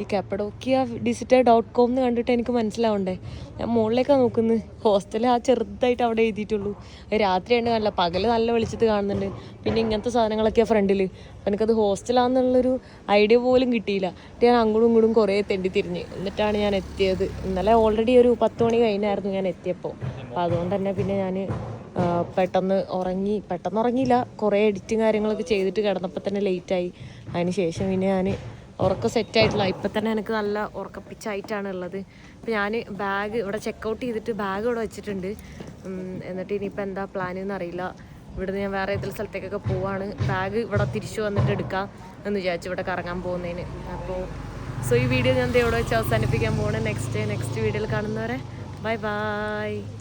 Speaker 1: ഈ കപ്പഡോക്കിയ ഡിസിറ്റ ഡോട്ട് കോം എന്ന് കണ്ടിട്ട് എനിക്ക് മനസ്സിലാവണ്ടേ? ഞാൻ മുകളിലേക്കാണ് നോക്കുന്നത്. ഹോസ്റ്റലിൽ ആ ചെറുതായിട്ട് അവിടെ എഴുതിയിട്ടുള്ളൂ. രാത്രിയാണ് നല്ല പകൽ നല്ല വെളിച്ചത്ത് കാണുന്നുണ്ട്. പിന്നെ ഇങ്ങനത്തെ സാധനങ്ങളൊക്കെയാണ് ഫ്രണ്ടിൽ അപ്പം എനിക്കത് ഹോസ്റ്റലാണെന്നുള്ളൊരു ഐഡിയ പോലും കിട്ടിയില്ല. എന്നിട്ട് ഞാൻ അങ്ങോട്ടും ഇങ്ങോട്ടും കുറേ തെണ്ടി തിരിഞ്ഞ്. എന്നിട്ടാണ് ഞാൻ എത്തിയത്. ഇന്നലെ ഓൾറെഡി ഒരു പത്ത് മണി കഴിഞ്ഞായിരുന്നു ഞാൻ എത്തിയപ്പോൾ അപ്പോൾ അതുകൊണ്ട് തന്നെ പിന്നെ ഞാൻ പെട്ടെന്ന് ഉറങ്ങി പെട്ടെന്ന് ഉറങ്ങിയില്ല. കുറേ എഡിറ്റും കാര്യങ്ങളൊക്കെ ചെയ്തിട്ട് കിടന്നപ്പോൾ തന്നെ ലേറ്റായി അതിന് ശേഷം പിന്നെ ഞാൻ ഉറക്കം സെറ്റായിട്ടില്ല ഇപ്പം തന്നെ എനിക്ക് നല്ല ഉറക്കപ്പിച്ചായിട്ടാണ് ഉള്ളത്. അപ്പോൾ ഞാൻ ബാഗ് ഇവിടെ ചെക്കൗട്ട് ചെയ്തിട്ട് ബാഗ് ഇവിടെ വെച്ചിട്ടുണ്ട്. എന്നിട്ട് ഇനിയിപ്പോൾ എന്താ പ്ലാൻ എന്നറിയില്ല ഇവിടുന്ന് ഞാൻ വേറെ ഏതെങ്കിലും സ്ഥലത്തേക്കൊക്കെ പോവാണ്. ബാഗ് ഇവിടെ തിരിച്ചു വന്നിട്ട് എടുക്കാം എന്ന് വിചാരിച്ചു ഇവിടെ കറങ്ങാൻ പോകുന്നതിന് അപ്പോൾ സോ ഈ വീഡിയോ ഞാൻ ഇവിടെ വെച്ച് അവസാനിപ്പിക്കാൻ പോവാണ്. നെക്സ്റ്റ് നെക്സ്റ്റ് വീഡിയോയിൽ കാണുന്നവരെ ബൈ ബൈ